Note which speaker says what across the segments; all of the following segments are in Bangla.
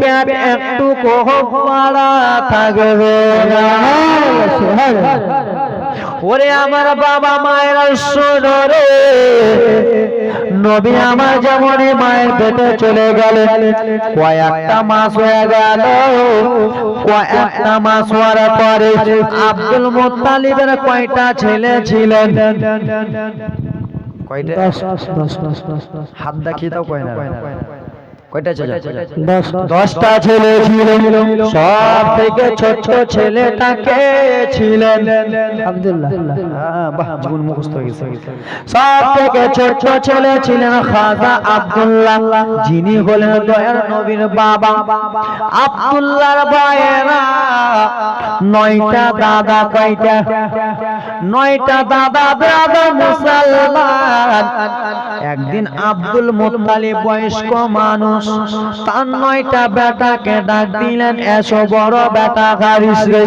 Speaker 1: প্যাট একটু কোহ পাড়া থাকবে ওরে আমার বাবা মায়ের শোনো রে। নবী আমার যেমন মায়ের পেটে চলে গেল কয়েকটা মাস হয়ে গেল। কয়েকটা মাস হওয়ার পরে আব্দুল মুত্তালিবের কয়টা ছেলে ছিলেন? কয়টা? হাত দেখিয়ে দাও কয় না কয়টা ছেলে? দশটা। ছেলে ছিল সব থেকে ছোট ছেলেটাকে ছিলেন।
Speaker 2: আব্দুল্লাহ।
Speaker 1: হ্যাঁ, বাহ, জীবন মুখস্থ হয়ে গেছে। সব থেকে ছোট ছেলে ছিলেন খাজা আব্দুল্লাহ। যিনি হলেন দয়ার নবীর বাবা। আব্দুল্লাহর বায়েরা নয়টা দাদা কয়টা? নয়টা দাদা দাদা মুসলমান। একদিন আব্দুল মুত্তালিব বয়স্ক মানুষ তার নয়টা বেটাকে ডাক দিলেন এসো বড় বেটা রে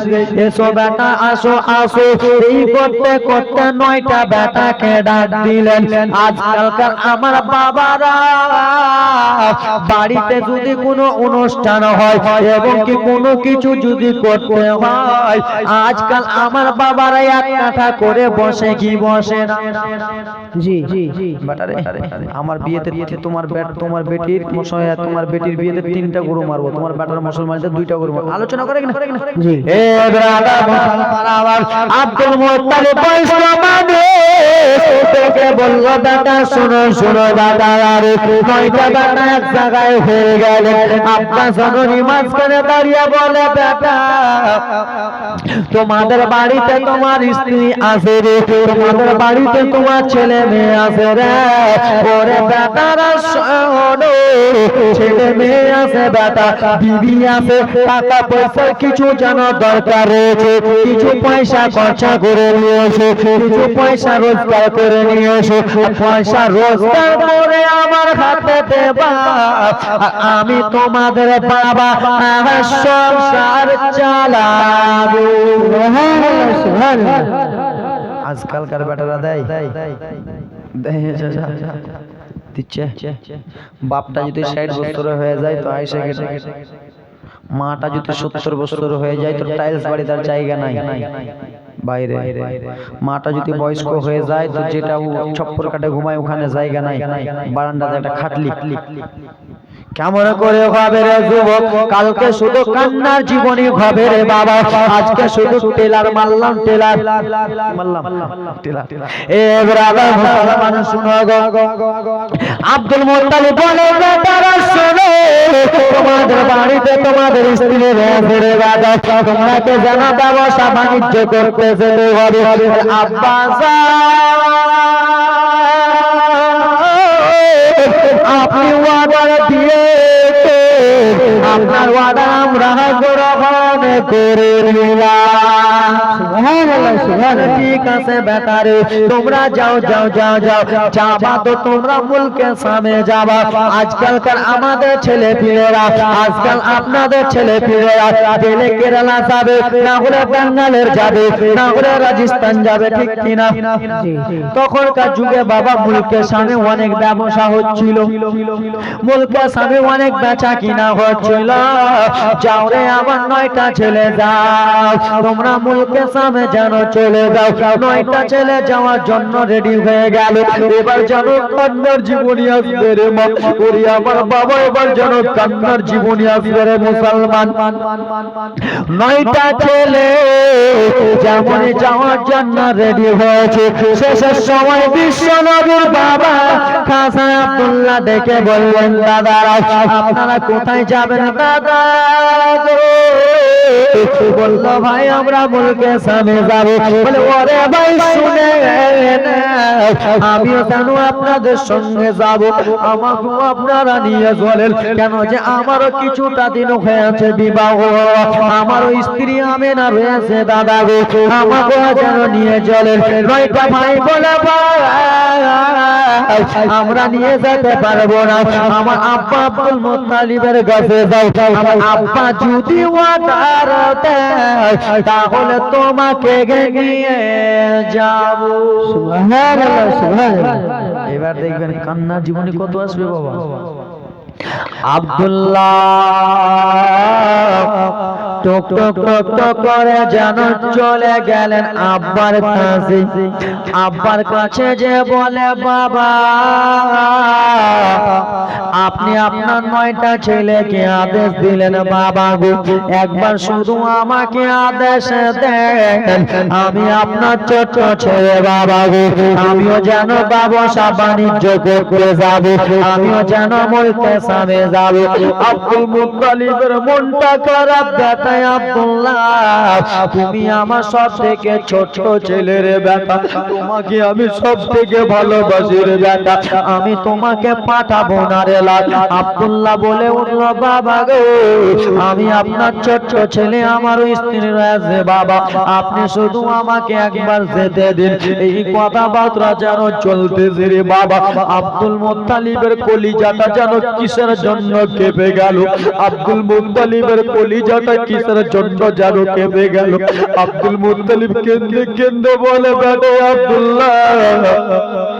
Speaker 1: এসো বেটা আসো আসো এই করতে করতে নয়টা বেটাকে ডাক দিলেন আজকালকার আমার বাবারা বাড়িতে যদি কোনো অনুষ্ঠান হয় এবং কি কোনো কিছু যদি করতে হয় আজকাল আমার বাবারা এক কাঠা করে বসে কি বসে না
Speaker 2: জি জি
Speaker 1: আমার বিয়েতে তোমার তোমার বেটির মশাই তোমার বেটির বিয়েতে তিনটা গরু মারবো তোমার বেটার মুসলমানদের দুইটা গরু মারবো। আলোচনা করে কিনা?
Speaker 2: জি।
Speaker 1: এ ব্রাদা মুসলমান আমার আব্দুল মুত্তালিব মানে বলল দাদা শোনো শোনো দাদা আরে নয়টা বেটা এক জায়গায় হয়ে গেলে আপনার জননী মাঝখানে দাঁড়িয়ে বলে বেটা তোমাদের বাড়িতে তোমার স্ত্রী আছে রে তোমাদের বাড়িতে তোমার ছেলে মেয়ে আছে রে। ওরে বেটারা শোনো ছেলে মেয়ে আছে বেটা বিবি আছে টাকা পয়সার কিছু যেন দরকার রয়েছে কিছু পয়সা খরচা করে নিয়েছো কিছু পয়সা রোজগার করে নিয়েছো পয়সা রোজগার করে আমার হাতে দেবা। আমি তোমাদের বাবা সংসার চালাবো। আজকালকার বেটারা দেয় দেয়। দিচ্ছে। বাপটা যদি ষাট বছর হয়ে যায় তো আইসে গেছে মাটা যদি সত্তর বছর হয়ে যায় তো টাইলস বাড়ি তার জায়গা নাই। বাইরে। মাটা যদি বয়স্ক হয়ে যায় তো যেটা ও ছপ্পর কাটে ঘুমায় ওখানে জায়গা নাই। বারান্দাতে একটা খাটলি। কেমন করে হবে রে যুবক? কালকে শুধু কান্নার জীবনী হবে রে বাবা। আজকে শুধু টেলার মারলাম টেলার। মারলাম এ মুসলমান, শুনো আব্দুল মুত্তালিব বলে বেটারা শোনো। তোমাদের বাড়িতে তোমাদের স্ত্রী রয়েছে রে বাবা। তোমাকে জানা ব্যবসা বাণিজ্য করতে যেতে হবে। আপনি ওয়াদা দিয়ে আপনার ওয়াদা আমরা গ্রহণ করে ঠিক আছে বেটারে তোমরা যাও যাও যাও যাও। যাবা তো তোমরা মুলকে সামনে যাবা। আজকালকার আমাদের ছেলে আজকাল আপনাদের ছেলে কেরালা যাবে না হলে বেঙ্গালের যাবে না হলে রাজস্থান যাবে ঠিক কিনা। তখনকার যুগে বাবা মুলকের সামনে অনেক ব্যবসা হচ্ছিল। মুলকের সামনে অনেক বেচা কিনা হচ্ছিল। যাও রে আমার নয়টা ছেলে যাও, তোমরা মুলকের সামনে যেন চলে যাও। নয়টা ছেলে যাওয়ার জন্য রেডি হয়ে গেল। এবার যেন কান্নার জীবনী আসবে রে ওরে আমার বাবা, এবার যেন কান্নার জীবনী আসবে রে মুসলমান। নয়টা ছেলে যেমন যাওয়ার জন্য রেডি হয়েছে, শেষের সময় বিশ্ব নবীর বাবা খাসা আব্দুল্লাহ ডেকে বললেন দাদারা আপনারা কোথায় যাবেন? দাদা? বলল ভাই, আমরা মুলকে সামনে যাব। বলে, ওরে ভাই শুনে আমিও কেন আপনাদের সঙ্গে যাব? আমাকেও আপনারা নিয়ে চলেন। কেন যে আমারও কিছুটা দিন হয়েছে বিবাহ। আমারও স্ত্রী আমি না রয়েছে, দাদা গো। আমাকেও যেন নিয়ে চলেন। নয়টা ভাই বলে আমরা নিয়ে যেতে পারব না। আমার আব্বা আব্দুল মুত্তালিবের কাছে যাও। আমার আব্বা যদি অর্ডার দেয় তাহলে তোমাকে নিয়ে যাব।
Speaker 2: সুবহানাল্লাহ সুবহানাল্লাহ।
Speaker 1: এবার দেখবেন কান্না জীবনে কত আসবে বাবা। আব্দুল্লাহ টক টক টক টক করে যেন চলে গেলেন আব্বার কাছে। আব্বার কাছে যে বলে, বাবা, আপনি আপনার নয়টা ছেলেকে আদেশ দিলেন, বাবা গো, একবার শুধু আমাকে আদেশ দেন। আমি আপনার ছোট ছেলে, বাবা গো, আমিও যেন ব্যবসা বাণিজ্য করতে যাব, আমিও যেন বলতে সামনে যাব। আব্দুল মুত্তালিবের মনটা খারাপ বেটায় আব্দুল্লাহ। তুমি আমার সব থেকে ছোট ছেলের বেটা তোমাকে আমি সব থেকে ভালোবাসি রে বেটা। আমি তোমাকে পাঠাবো না রে লাল আব্দুল্লাহ বলে উঠল, বাবা গো, আমি আপনার ছোট্ট ছেলে, আমার স্ত্রী রয়েছে, বাবা। আপনি শুধু আমাকে একবার যেতে দিন। এই কথাবার্তা যেন চলতেছে রে বাবা। আব্দুল মুত্তালিবের কলিজাটা যেন কিসের জন্য কেঁপে গেল? আব্দুল মুতালিবের কলিজাটা কিসের জন্য যেন কেঁপে গেল? আব্দুল মুতালিব কেন্দ্রে কেন্দ্রে বলে, বেটে আব্দুল্লাহ।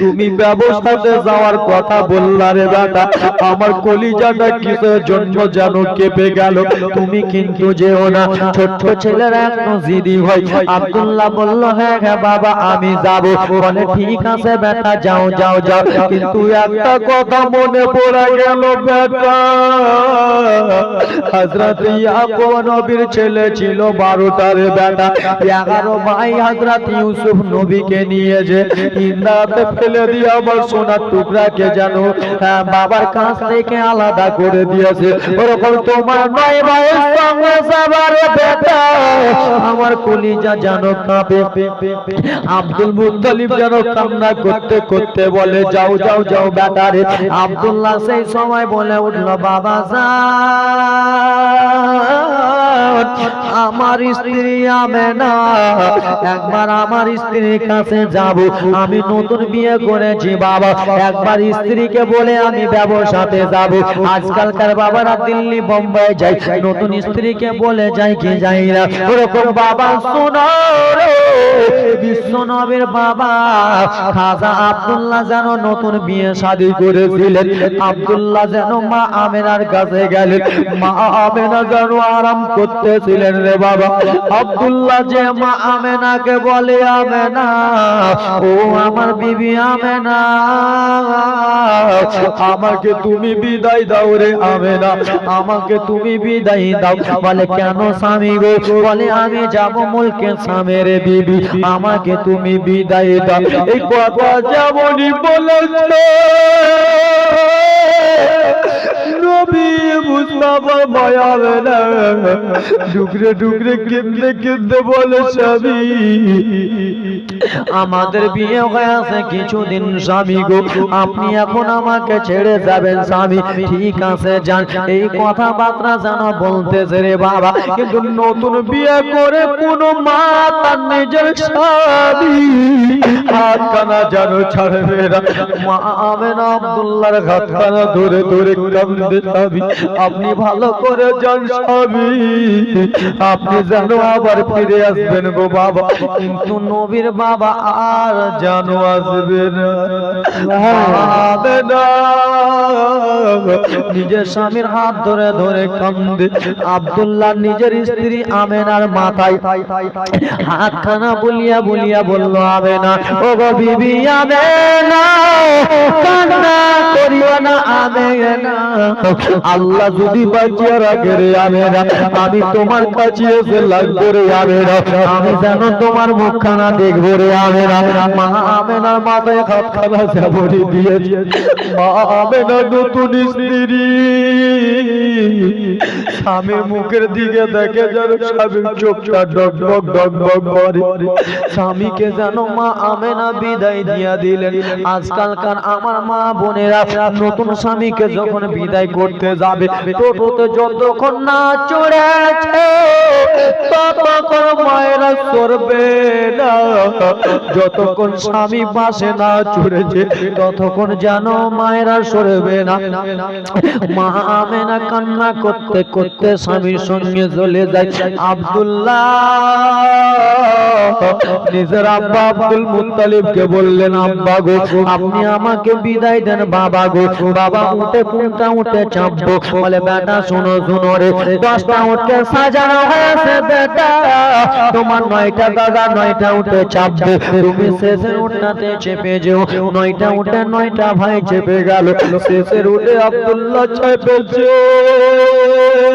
Speaker 1: তুমি ব্যবসাতে যাওয়ার কথা বললা রে বেটা আমার কলিজাটা কিসের জন্য যেন কেঁপে গেল? তুমি কিন্তু যেও না, ছোট্ট ছেলের এখনও জিদি হয়। আব্দুল্লাহ বলল হ্যাঁ হ্যাঁ বাবা, আমি যাব। বলে, ঠিক আছে, বেটা, যাও যাও যাও। কিন্তু একটা কথা মনে পড়ে গেল, বেটা। হযরত ইয়াকুব নবীর ছেলে ছিল 12টা রে, বেটা। 11 ভাই হযরত ইউসুফ নবীকে নিয়ে যে ইন্দাতে ফেলে দিয়ে আমার সোনার টুকরাকে জানো হ্যাঁ, বাবার কাছ থেকে আলাদা করে দিয়েছে। ওরকম তোমার নয় ভাইয়ের সঙ্গে সবার বেটা। আমার কলিজা জানো কাঁপে। আব্দুল মুত্তালিব যেন কান্না করতে করতে বলে যাও যাও যাও বেটা রে। আব্দুল্লাহ সেই সময় বলে উঠল বাবা যান আমার স্ত্রী আমেনা একবার আমার স্ত্রীর কাছে যাব। আমি নতুন বিয়ে করেছি বাবা। একবার স্ত্রীকে বলে আমি ব্যবসাতে যাব। আজকালকার বাবারা দিল্লি বোম্বাই যায়। নতুন স্ত্রীকে বলে যাই কি যাই না। ওরকম বাবা শোনো রে, বিশ্ব নবীর বাবা খাজা আব্দুল্লাহ যেন নতুন বিয়ে শাদী করেছিলেন। আব্দুল্লাহ যেন মা আমেনার কাছে গেলেন। মা আমেনা যেন আরাম করতেছিলেন রে বাবা, আব্দুল্লাহ যে মা আমেনাকে বলে, আমেনা, ও আমার বিবি আমেনা, আমাকে তুমি বিদায় দাও রে আমেনা, আমাকে তুমি বিদায় দাও। বলে, কেন স্বামী গো? বলে, আমি যাব মুলকে স্বামীর বিবি, আমাকে তুমি বিদায় দাও। এই কথা যেমনই বলেছে আমাদের বিয়ে হয়ে আছে কিছুদিন স্বামী গো। আপনি এখন আমাকে ছেড়ে যাবেন স্বামী। ঠিক আছে, যান। এই কথাবার্তা যেন বলতেছে রে বাবা। কিন্তু নতুন বিয়ে করে কোন মা তার নিজের স্বামী। হাতখানা যেন ছাড়বে না। মা আব্দুল্লাহর হাতখানা ধরে ধরে কান্দে স্বামী। আপনি ভালো করে যান স্বামী। আপনি যেন আবার ফিরে আসবেন গো বাবা। কিন্তু নবীর বাবা আর যেন আসবে না। নিজের স্বামীর হাত ধরে ধরে কান্দে। আব্দুল্লাহ নিজের স্ত্রী আমেনার মাথায় হাতখানা বলিয়া বলিয়া বলল, আমেনা ও গো বিবি আমেনা, কান্না করিও না, আমেনা। আল্লাহ যদি বাঁচিয়ে রাখে রে আমি আমি তোমার কাছে এসে লাগবো রে আমি আমি যেন তোমার মুখখানা দেখব রে আমি মা আমেনার মাথায় হাতখানা যেমনই দিয়েছে। মা আমেনা নতুন স্ত্রী। স্বামীর মুখের দিকে দেখে যেন স্বামীর চোখটা ডক ডক ডক ডক করে। স্বামীকে যেন মা আমেনা বিদায় দিয়া দিলেন। আজকালকার আমার মা বোনেরা নতুন স্বামীকে যখন বিদায় করতে যাবে টোটোতে যতক্ষণ না চড়েছে ততক্ষণ মায়েরা চড়বে না। যতক্ষণ স্বামী পাশে না চড়েছে ততক্ষণ যেন মায়েরা সরবে না। মা আমেনা কান্না করতে করতে করতে স্বামীর সঙ্গে চলে যায় আব্দুল্লাহ। নিজের আব্বা আব্দুল মুত্তালিবকে বললেন, আব্বা গো, আপনি আমাকে বিদায় দেন, বাবা গো। বাবা উঠে কোনটা উঠে চাপবো। বলে, বেটা, শোনো শোনো রে, দশটা উঠে সাজানো হয়েছে, বেটা। তোমার নয়টা দাদা নয়টা উঠে চাপবে। তুমি শেষের উঠটাতে চেপে যেও। নয়টা উঠে নয়টা ভাই চেপে গেল। শেষের উঠে আব্দুল্লাহ চেপেছে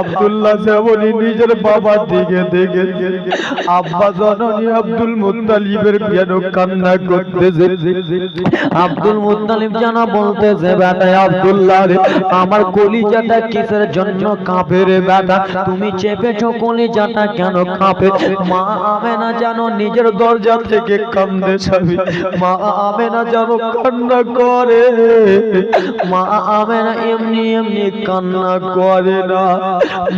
Speaker 1: আব্দুল্লাহ যেমনই নিজের বাবার দিকে দেখে, আব্বা জননী আব্দুল মুত্তালিবের যেন কান্না করতেছে। আব্দুল মুত্তালিব যেন বলতেছে, বেটা আব্দুল্লাহ রে, আমার কলিজাটা কিসের জন্য কাঁপে রে বেটা? তুমি চেপেছো কলিজাটা কেন কাঁপে? মা আমেনা যেন নিজের দরজা থেকে কান্দে স্বামী মা আমেনা যেন কান্না করে। মা আমেনা এমনি এমনি কান্না করে না।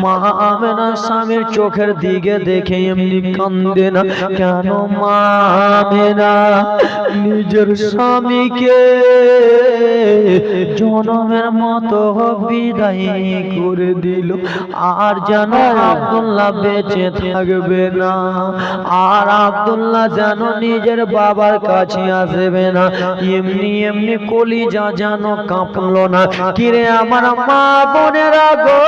Speaker 1: মা আমেনা স্বামীর চোখের দিকে দেখে এমনি কান্দে না। কেন মা আমেনা নিজের স্বামীকে জনমের মতো বিদায় করে দিল। আর যেন আব্দুল্লাহ বেঁচে থাকবে না। আর আব্দুল্লাহ যেন নিজের বাবার কাছে আসবে না। এমনি এমনি কলিজা যেন কাঁপলো না। কিরে আমার মা বোনেরা গো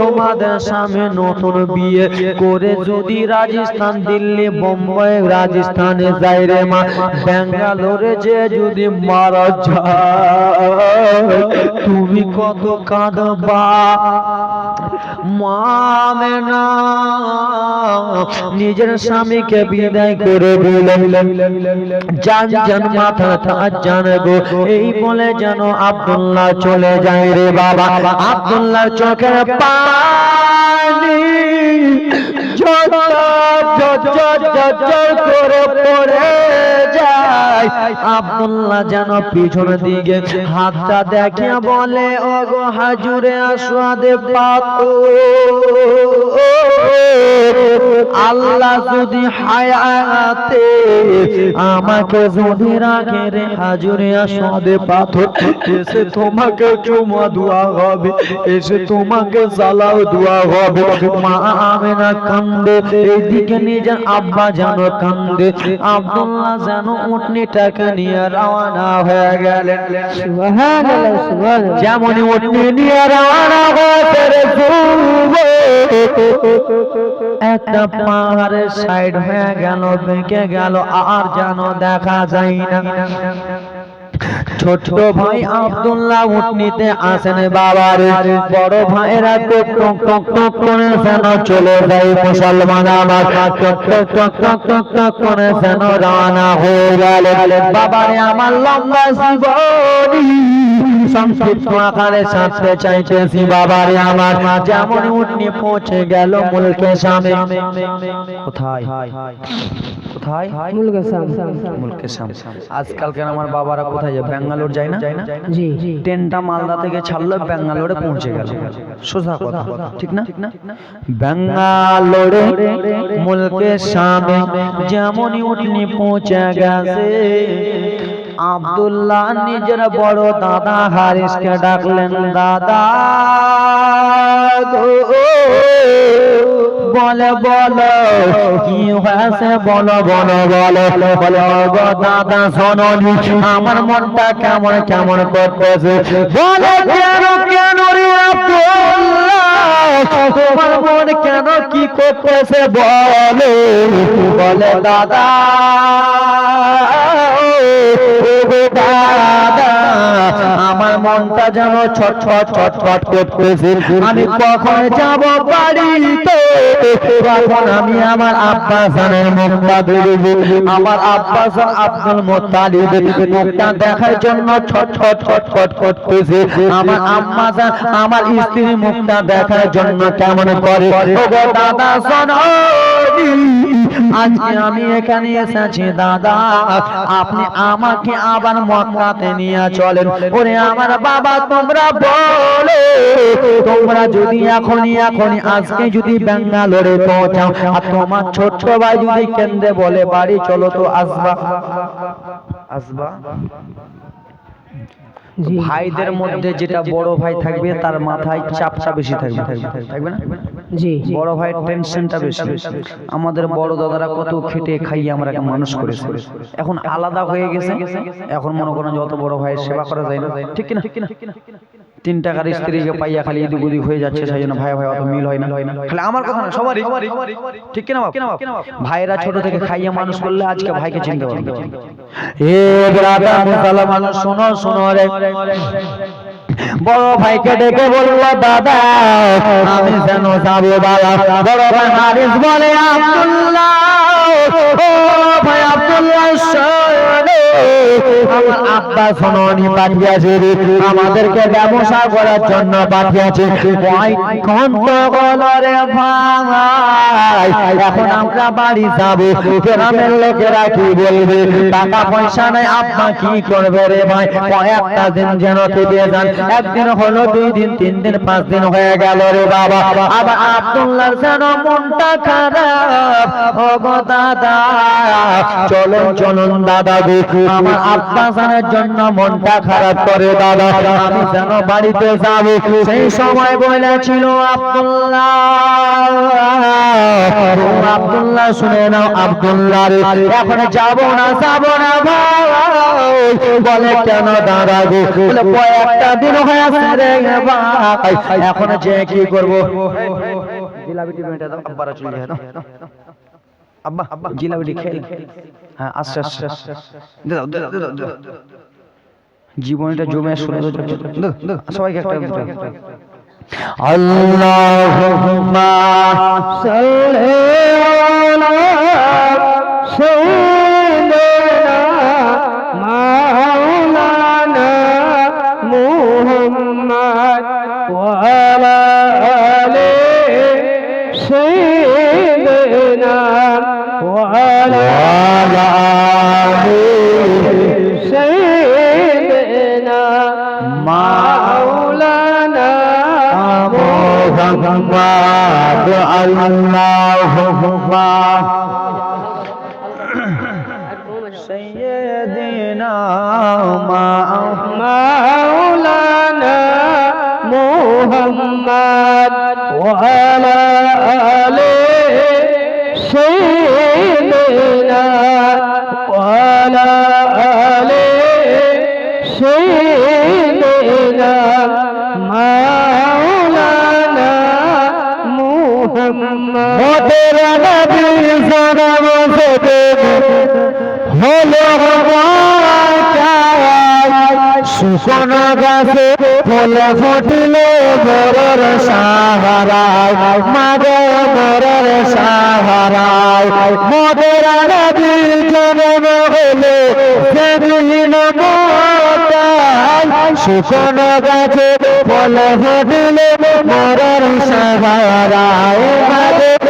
Speaker 1: তোমাদের সামনে নতুন বিয়ে করে যদি রাজস্থান, দিল্লি, বোম্বাই, রাজস্থানে যাই রে মা, ব্যাঙ্গালোরে যে যদি মারা যায়, তুমি কত কাঁদবা? মামেনা নিজের স্বামীকে বিদায় করে জান মাথা তার জান এই বলে যেন আব্দুল্লাহ চলে যায় রে বাবা। আব্দুল্লাহ চোখের ঝরঝর আব্দুল্লাহ যেন পিছন দিকে হাতটা দেখিয়া বলে ও হাজুরে আসাদে পাতো আল্লাহ যদি হায়াতে আমাকে যদি রাখে রে হাজুরে আসাদে পাথর, এসে তোমাকে চুমা দোয়া হবে, এসে তোমাকে জ্বালাও দোয়া হবে। মা আমেনা কান্দে এইদিকে নিজের আব্বা যেন কান্দে আব্দুল্লাহ যেন উটনিটাকে নিয়ে রওনা হয়ে গেলেন।
Speaker 2: সুবহানাল্লাহ সুবহানাল্লাহ।
Speaker 1: নিয়ে রওনা হতে একটা পাহাড়ের সাইড হয়ে গেল বেঁকে গেল আর যেন দেখা যায় না। ছোট ভাই আব্দুল্লাহ উঠনিতে আসেন বাবার। বড় ভাইরা টক টক টক টক করে সেন চলে যায় মুসলমান আমার। টক টক টক টক টক টক করে সেন রানা হয়ে গেল। বাবারে, আমার লম্বা জীবনী। আকারে সাথে চাইতেছি বাবারে আমার। যেমন উঠনি পৌঁছে গেল মুলকে কোথায়? আমার বাবারা কোথায় যায়? ব্যাঙ্গালোর যায় না? ট্রেনটা মালদা থেকে ছাড়লো ব্যাঙ্গালোরে পৌঁছে গেল। সোজা কথা। ঠিক না? ব্যাঙ্গালোরে মুলকে যেমনই উঠনি পৌঁছে গেছে আব্দুল্লাহ নিজের বড় দাদা হারিসকে ডাকলেন, দাদা বলে, বলো, কি হয়েছে? বলো বলো বলো। বলে গো দাদা, শোনি আমার মনটা কেমন কেমন করতেছে? বলে, কেন কেন রে তোমার মন কেন কি করতেছে? বলে বলে, দাদা আমার মনটা যেন ছট ছট ছট ছট করতেছে আমি কখন যাব বাড়িতে? আমি আমার আব্বা জানের মুখটা আমার আব্দুল দেখার জন্য আমার আমার মুখটা দেখার জন্য কেমন করে? দাদা আজকে আমি এখানে এসেছি দাদা। আপনি আমাকে আবার মক্কাতে নিয়ে চলেন। ওরে আমার বাবা, তোমরা বলো, তোমরা যদি এখনই এখনই, আজকে যদি ব্যাঙ্গালোরে পৌঁছাও আর তোমার ছোট্ট ভাই যদি কেন্দ্রে বলে বাড়ি চলো তো আসবা। আসবা? ভাইদের মধ্যে যেটা বড় ভাই থাকবে তার মাথায় চাপটা বেশি থাকবে। থাকবে না?
Speaker 2: জি
Speaker 1: বড় ভাইয়ের টেনশনটা বেশি। আমাদের বড় দাদারা কত খেটে খাইয়ে আমরা মানুষ করেছে। এখন আলাদা হয়ে গেছে। এখন মনে করেন যত বড় ভাইয়ের সেবা করা যায় না। ঠিক কিনা? তিন টাকার স্ত্রীকে পাইয়া খালি এদিক ওদিক হয়ে যাচ্ছে সেই জন্য ভাই ভাই অত মিল হয় না। খালি আমার কথা না সবারই। ঠিক কিনা বাপ? ভাইয়েরা ছোট থেকে খাইয়া মানুষ করলে আজকে ভাইকে চিনতে পারবে। এ ব্রাদার মুসলমান শোনো শোনো রে। বড় ভাইকে ডেকে বলল, দাদা, আমি যেন যাব বাবা। বড় ভাই হারিস বলে, আব্দুল্লাহ ভাই আব্দুল্লাহ আব্বা শোনি পাঠিয়েছে আমাদেরকে ব্যবসা করার জন্য পাঠিয়েছে। এখন আমরা বাড়ি যাব। গ্রামের লোকেরা কি বলবে? টাকা পয়সা নাই, আব্বা কি করবে রে ভাই? কয়েকটা দিন যেন কেটে যান। একদিন হলো, দুই দিন, তিন দিন, পাঁচ দিন হয়ে গেল রে বাবা। আবার আব্দুল্লাহ যেন মনটা খারাপ। ও দাদা, চলুন চলুন দাদা গো। আমার আব্বা জানের জন্য মনটা খারাপ করে দাদা। আমি যেন বাড়িতে যাব। সেই সময় বলেছিল আব্দুল্লাহ। আব্দুল্লাহ, শুনে নাও আব্দুল্লাহ এখন যাব না যাব না বলে, কেন দাদা গো? বলে, কয়েকটা দিন হয়ে রে ভাই এখন যে কি করব? জিলাপিটি বেটে দাও। আব্বারা চলে যায় আব্বা আব্বা জিলাপিটি খেল হ্যাঁ আস্তে আস্তে দে দাও দে দাও, দে দাও, জীবনটা জমে সবাইকে একটা। আল্লাহুম্মা
Speaker 2: সাল্লি আলা
Speaker 1: মোদের সুকন গাছে ফুলে ফুটিলে বরর সাহারায়, মাগে বরর সাহারায়। মোদের নবী জনম হলো সেদিন সুকন গাছে ফুলে ফুটিলে বরর সাহারায়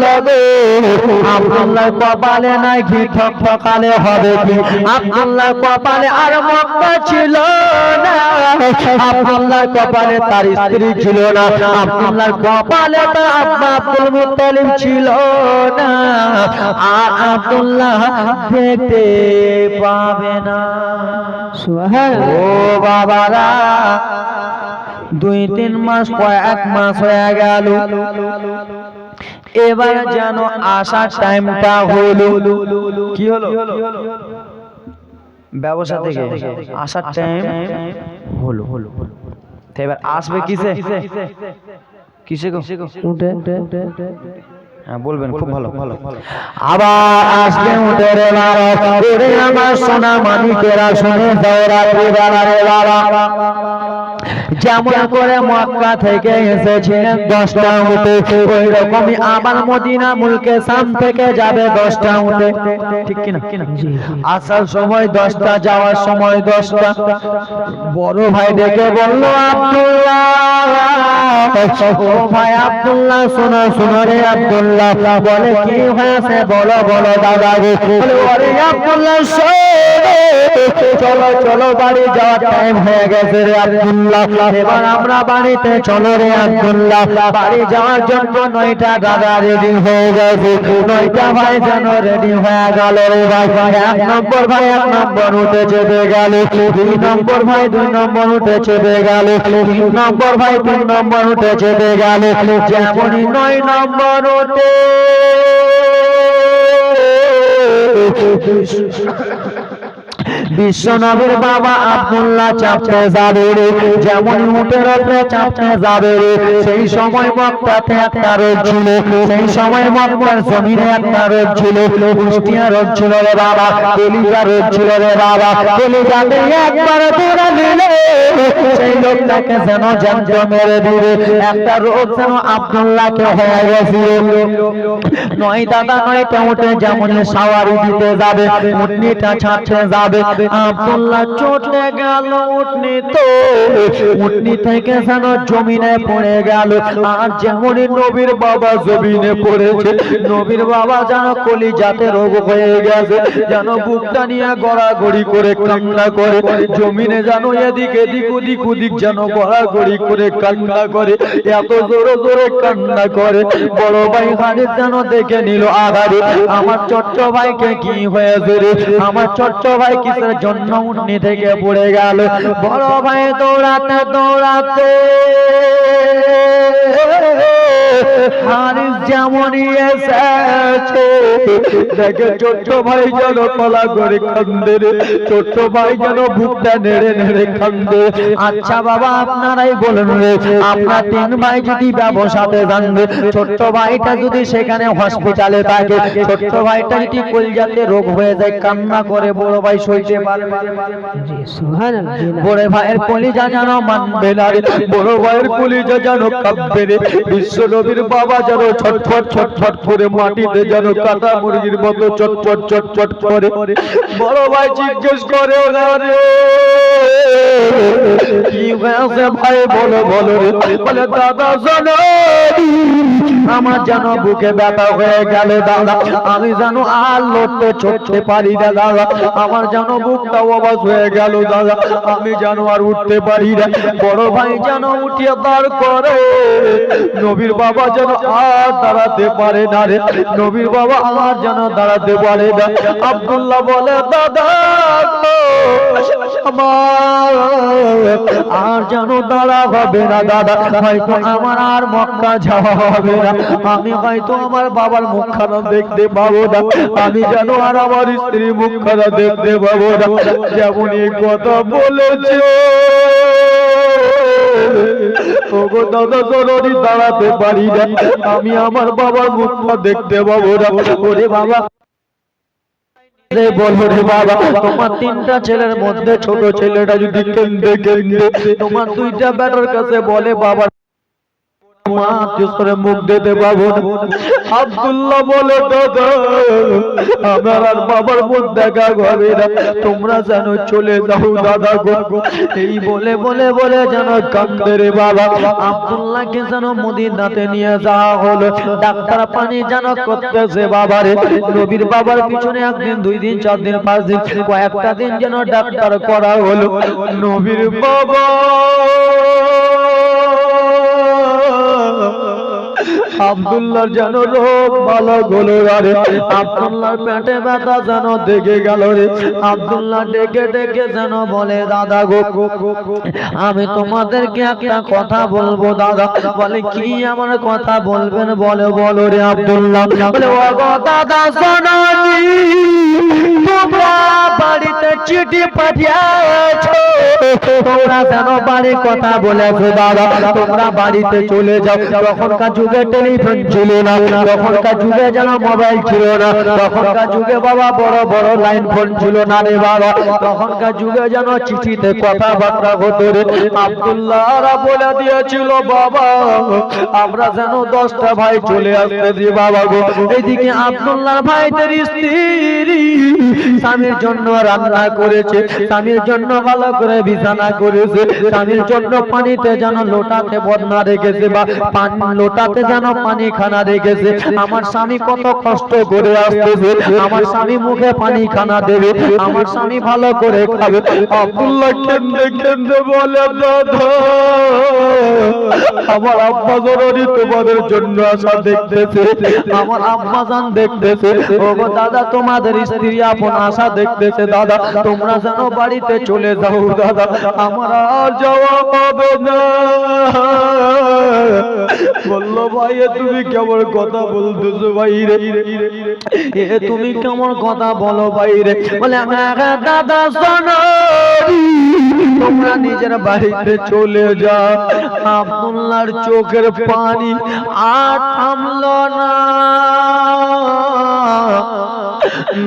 Speaker 1: গো আব্দুল্লাহ কপালে ঘি ঠক ঠকালে হবে কি? আব্দুল্লাহ কপালে আর মক্কা ছিল না। আব্দুল্লাহ কপালে তার স্ত্রী ছিল না। আব্দুল্লাহ কপালে তার আব্বা আব্দুল ছিল না। আর আব্দুল্লাহ দেখতে পাবে না। ও বাবারা দুই তিন মাস কয়েক মাস হয়ে গেল। এবার যেন আসার টাইমটা হলো। কি হলো? ব্যবসা থেকে আসার টাইম হলো। হলো। এবার আসবে কিসে? কিসে? গো?
Speaker 2: উঠে।
Speaker 1: হ্যাঁ বলবেন খুব ভালো। ভালো। আবার আসবে উঠে রে বাবা। আমার সোনা মানিকেরা শুনে দৌড়া রে বাবা রে বাবা। যেমন করে মক্কা থেকে এসেছিলেন দশটা উঠে ওই রকমই আবার মদিনা মুলকে সাম থেকে যাবে দশটা উঠে ঠিক কিনা? আসার সময় দশটা, যাওয়ার সময় দশটা। বড় ভাই ডেকে বলল, আব্দুল্লাহ। ভাই, আব্দুল্লাহ, শোনো শোনো রে আব্দুল্লাহ। বলে, কি হয়েছে? বলো বলো, দাদা আব্দুল্লাহ চলো চলো, বাড়ি যাওয়ার টাইম হয়ে গেছে রে আব্দুল্লাহ। এবার আমরা বাড়িতে চলো রে আব্দুল্লাহ। বাড়ি যাওয়ার জন্য নয়টা দাদা রেডি হয়ে গেছে। নয়টা ভাই যেন রেডি হয়ে গেল রে ভাই। এক নম্বর ভাই এক নম্বর উঠে চেপে গেল। দুই নম্বর ভাই দুই নম্বর উঠে চেপে গেল। তিন নম্বর ভাই তিন নম্বর উঠে চেপে গেল। যেমনই নয় নম্বর উঠে। বিশ্বনবীর বাবা আব্দুল্লাহ চাপতে যাবে রে, যেমন উটের ওপরে চাপতে যাবে রে, সেই সময় মক্কাতে একটা রোগ ছিল, সেই সময় মক্কার জমিনে একটা রোগ ছিল, কুষ্টিয়া রোগ ছিল রে বাবা কলিজা রোগ ছিল রে বাবা কলিজাতে একবার দৌড়া দিলে সেই লোকটাকে যেন জ্যান্ত মেরে দিবে, একটা রোগ যেন আব্দুল্লাহকে হয়ে গেছিল। নয় দাদা নয়টা উঠে যেমন সাওয়ারি দিতে যাবে উটনিটা ছাড়তে যাবে চটে গেল উটনি তো উটনি থেকে যেন জমিনে পড়ে গেল। আর যেমনই নবীর বাবা জমিনে পড়েছে, নবীর বাবা যেন রোগ হয়ে গেছে, যেন বুকটা নিয়ে গড়াগড়ি করে কান্না করে, জমিনে যেন এদিক এদিক ওদিক ওদিক যেন গড়াগড়ি করে কান্না করে, এত জোরে জোরে কান্না করে। বড় ভাই হারিস যেন দেখে নিল আগারে আমার ছোট্ট ভাইকে কি হয়েছে রে? আমার ছোট্ট ভাই কিসের জন্য উন্নি থেকে পড়ে গেল। বড় ভাই দৌড়াতে দৌড়াতে। যেমনই এসেছে দেখে ছোট্ট ভাই যেন কলা করে কান্দে রে ছোট্ট ভাই যেন বুকটা নেড়ে নেড়ে কান্দে আচ্ছা বাবা আপনারাই বলেন রে আপনার তিন ভাই যদি ব্যবসাতে জানবে ছোট্ট ভাইটা যদি সেখানে হসপিটালে থাকে ছোট্ট ভাইটা যদি কলজাতে রোগ হয়ে যায় কান্না করে বড় ভাই সইতে
Speaker 2: না।
Speaker 1: বড় ভাইয়ের কলিজা যেন মানবে না বড় ভাইয়ের কলিজা যেন কাঁপবে রে বিশ্ব নবীর বাবা যেন ছটফট ছটফট করে মাটিতে যেন কাটা মুরগির মতো চটফট চটপট করে। বড় ভাই জিজ্ঞেস করে না রে কি হয়েছে ভাই? বলো বলো বলে, দাদা শোনো আমার যেন বুকে ব্যথা হয়ে গেল দাদা, আমি যেন আর লড়তে চড়তে পারি না দাদা, আমার যেন বুকটা অবাস হয়ে গেল দাদা, আমি যেন আর উঠতে পারি না। বড় ভাই যেন উঠিয়ে দাঁড় করে, নবীর বাবা যেন আর দাঁড়াতে পারে না রে, নবীর বাবা আমার যেন দাঁড়াতে পারে না। আব্দুল্লাহ বলে, দাদা আর যেন দাঁড়া হবে না দাদা হয়তো আমার আর মক্কা যাওয়া হবে না। আমি হয়তো আমার বাবার মুখখানা দেখতে পাবো না। আমি যেন আর আমার স্ত্রী মুখখানা দেখতে পাবো না। যেমন এই কথা বলেছে। দাঁড়াতে পারি না। আমি আমার বাবার মুখটা দেখতে পাবো না। ওরে বাবা। রে রে বাবা। তোমার তিনটা ছেলের মধ্যে ছোট ছেলেটা যদি কেন্দে কেন্দে তোমার দুইটা বেটার কাছে বলে, বাবা মুখ দিতে পাবো আব্দুল্লাহ বলে, দাদা, আমার আর বাবার মুখ দেখা হবে না। তোমরা যেন চলে যাও, দাদা গো। এই বলে বলে বলে যেন কান্দে রে বাবা, আব্দুল্লাহকে যেন মদিনাতে নিয়ে যাওয়া হলো। ডাক্তার পানি যেন করতেছে বাবারে। নবীর বাবার পিছনে একদিন, দুই দিন, চার দিন, পাঁচ দিন, কয়েকটা দিন যেন ডাক্তার করা হলো। নবীর বাবা! আব্দুল্লাহর যেন রোগ ভালো গলো রে আব্দুল্লাহর পেটে ব্যথা যেন দেখে গেল রে, আব্দুল্লাহ ডেকে ডেকে যেন বলে, দাদা গো, আমি তোমাদেরকে একটা কথা বলব, দাদা। বলে, কি আমার কথা বলবেন? বলে, বলো রে আব্দুল্লাহ। বলে, ও গো, দাদা, শোনো তোমরা বাড়িতে চিঠি পাঠিয়েছো। তোমরা যেন বাড়ির কথা বলেছ, দাদা। তোমরা বাড়িতে চলে যাও। তখনকার যুগে টেলিফোন ছিল না। তখনকার যুগে যেন মোবাইল ছিল না। তখনকার যুগে বাবা বড় বড় লাইন ফোন ছিল না রে বাবা। তখনকার যুগে যেন চিঠিতে কথাবার্তা হতো রে। আব্দুল্লাহরা বলে দিয়েছিল, বাবা, আমরা যেন দশটা ভাই চলে বাবা গো। আব্দুল্লাহ ভাইদের স্ত্রী স্বামীর জন্য রান্না করেছে, স্বামীর জন্য ভালো করে বিছানা করেছে, স্বামীর জন্য পানিতে যেন লোটাতে বদনা রেখেছে বা লোটাতে যেন পানি খানা রেখেছে। আমার স্বামী কত কষ্ট করে আসতেছে। আমার স্বামী মুখে পানি খানা দেবে। আমার স্বামী ভালো করে খাবে। আব্দুল্লাহ কেন্দ্রে কেন্দ্রে বলে আমার আব্বা জরুরি তোমাদের জন্য আশা দেখতেছে। আমার আব্বা জান দেখতেছে। দাদা, তোমাদের স্ত্রী আপন আশা দেখতেছে, দাদা। তোমরা যেন বাড়িতে চলে যাও, দাদা। আমার আর যাওয়া হবে না। বলল, ভাই তুমি কেমন কথা বলতেছো ভাই রে? এ তুমি কেমন কথা বলো ভাই রে? বলে দাদা শোনো তোমরা নিজের বাড়িতে চলে যাও। আব্দুল্লাহর চোখের পানি আর থামলো না।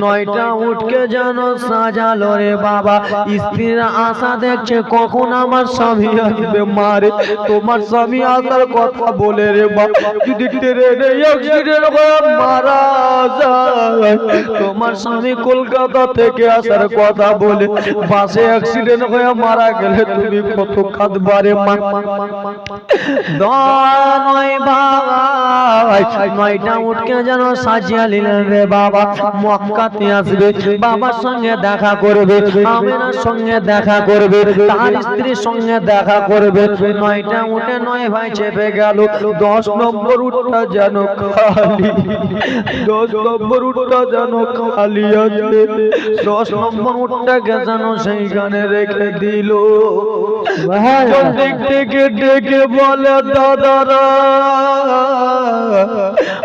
Speaker 1: নয়টা উঠকে যেন সাজালো রে বাবা। স্ত্রীর আশা দেখছে কখন আমার স্বামী আসবে। মারে তোমার স্বামী আসার কথা বলে রে বাবা। যদি ট্রেনে অ্যাক্সিডেন্ট হয়ে, মারা যায়। তোমার স্বামী কলকাতা থেকে আসার কথা বলে, বাসে অ্যাক্সিডেন্ট হয়ে মারা গেলে তুমি কত কাঁদবারে মা। নয় ভাই নয়টা উঠকে যেন সাজিয়া নিলেন রে বাবা। মক্কাতে আসবে বাবার সঙ্গে দেখা করবে আমেনার সঙ্গে দেখা করবে তার স্ত্রীর সঙ্গে দেখা করবে নয়টা উঠে নয় ভাই চেপে গেল দশ নম্বর উঠটা যেন খালি দশ নম্বর উঠটা যেন খালি আছে দশ নম্বর উঠটাকে যেন সেইখানে রেখে দিল। ডেকে ডেকে বলে দাদারা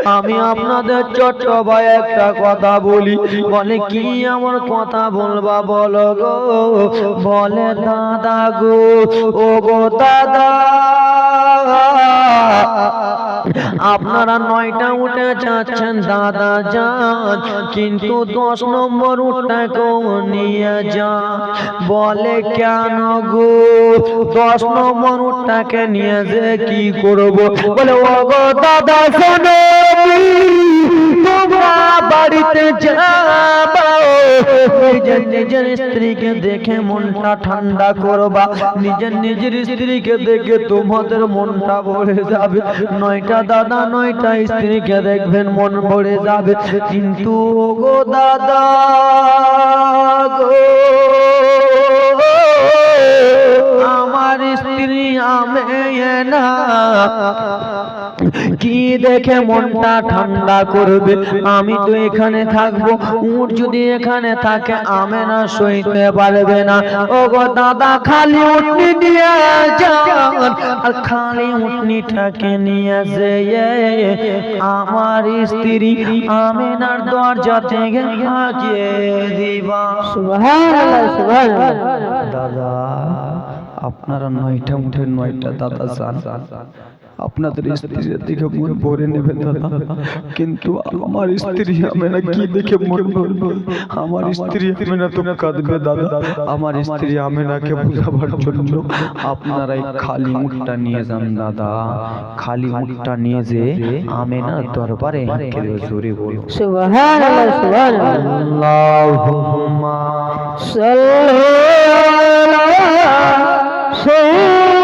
Speaker 1: আমি আপনাদের ছোট্ট ভাই একটা কথা বলি। বলে কি আমার কথা বলবা বলো গো? বলে, দাদা গো, ও গো দাদা, আপনারা নয়টা উঠে যাচ্ছেন, দাদা যান। কিন্তু দশ নম্বর উঠটাকেও নিয়ে যান। বলে, কেন গো? দশ নম্বর উঠটাকে নিয়ে যে কি করব? বলে, ও গো দাদা, শোনো। তোমরা বাড়িতে যাব নিজের নিজের স্ত্রীকে দেখে মনটা ঠান্ডা করবা। নিজের নিজের স্ত্রীকে দেখে তোমাদের মনটা ভরে যাবে। নয়টা দাদা, নয়টা স্ত্রীকে দেখবেন মন ভরে যাবে। কিন্তু গো দাদা, গো, আমার স্ত্রী আমি না কি দেখে মনটা ঠান্ডা করবে? আমি তো এখানে থাকব উঠ যদি এখানে থাকে আমে না সইতে পারবে না। ও গো দাদা খালি উঠনি নিয়ে যান আর খালি উঠনিটাকে নিয়ে যে আমার স্ত্রী আমেনার দরজা থেকে হাঁকিয়ে দিবা।
Speaker 2: সুবহানাল্লাহ সুবহানাল্লাহ।
Speaker 1: দাদা আপনারা নয়টা উঠে নয়টা দাদা যান। আপনাদের স্ত্রীর দিকে মন ভরে নেবে দাদা কিন্তু আমার স্ত্রী আমি না কি দেখে মন ভরবে? আমার স্ত্রী আমি না তো কাঁদবে দাদা। আমার স্ত্রী আমি নাকে বোঝাবার জন্য? আপনারা খালি মুখটা নিয়ে যান দাদা। খালি মুখটা নিয়ে যে আমেনার দরবারে হেঁকে জোরে বলো
Speaker 2: সুবহানাল্লাহ সুবহানাল্লাহ।
Speaker 1: আল্লাহুম্মা
Speaker 2: সাল্লাল্লাহু সাইয়্যিদানা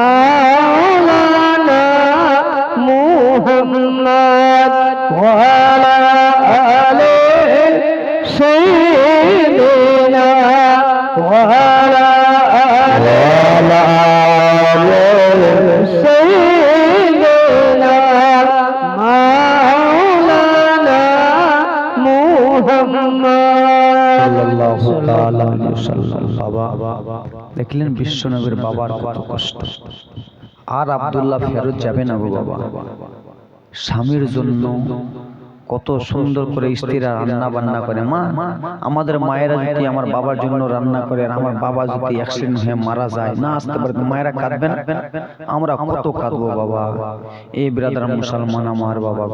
Speaker 1: Ah! দেখলেন বিশ্বনবীর বাবার কত কষ্ট। আর আবদুল্লাহ ফেরত যাবে না গো বাবা। স্বামীর জন্য
Speaker 3: কত সুন্দর করে স্ত্রীরা রান্না বান্না করে। মা আমাদের মায়েরা যদি আমার বাবার জন্য রান্না করে আর আমার বাবা যদি অ্যাক্সিডেন্ট হয়ে মারা যায় না আসতে পারে মায়েরা কাঁদবে না আমরা কত কাঁদবো বাবা। এই ব্রাদার মুসলমান আমার বাবা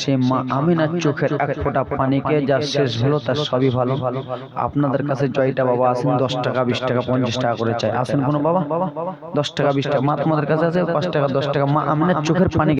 Speaker 3: সে মা আমিনার চোখের এক ফোঁটা পানিকে যা শেষ হলো তার সবই ভালো। আপনাদের কাছে জয়টা বাবা আসেন দশ টাকা বিশ টাকা পঞ্চাশ টাকা করে চাই। আসেন কোনো বাবা? দশ টাকা বিশ টাকা। মা তোমাদের কাছে আছে? পাঁচ টাকা দশ টাকা মা আমিনার চোখের পানি